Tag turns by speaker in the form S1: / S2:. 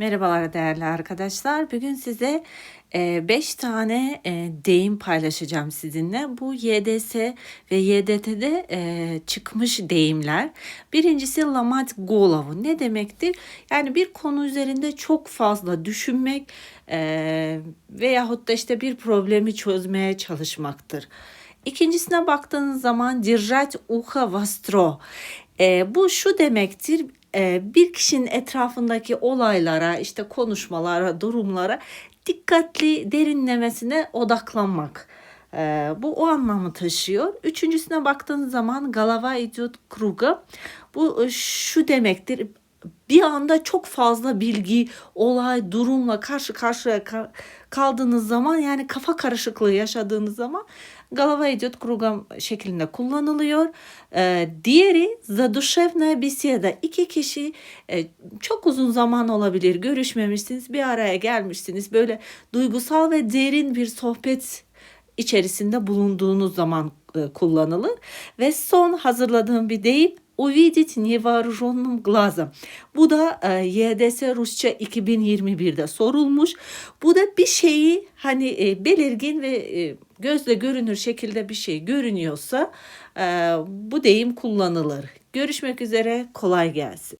S1: Merhabalar değerli arkadaşlar. Bugün size 5 tane e, deyim paylaşacağım sizinle. Bu YDS ve YDT'de e, çıkmış deyimler. Birincisi lamat golavu ne demektir? Yani bir konu üzerinde çok fazla düşünmek e, veyahut da işte bir problemi çözmeye çalışmaktır. İkincisine baktığınız zaman dirjat uha vastro. E, bu şu demektir e, bir kişinin etrafındaki olaylara, işte konuşmalara, durumlara dikkatli derinlemesine odaklanmak. E, bu o anlamı taşıyor. Üçüncüsüne baktığınız zaman galava idiot kruga. Bu e, şu demektir bir anda çok fazla bilgi, olay, durumla karşı karşıya kaldığınız zaman yani kafa karışıklığı yaşadığınız zaman galava idiot kurgam şeklinde kullanılıyor. Ee, diğeri zadushevna bisieda. iki kişi e, çok uzun zaman olabilir görüşmemişsiniz bir araya gelmişsiniz böyle duygusal ve derin bir sohbet içerisinde bulunduğunuz zaman e, kullanılır. Ve son hazırladığım bir deyim увидеть невооруженным глазом. Bu da e, YDS Rusça 2021'de sorulmuş. Bu da bir şeyi hani e, belirgin ve e, gözle görünür şekilde bir şey görünüyorsa e, bu deyim kullanılır. Görüşmek üzere kolay gelsin.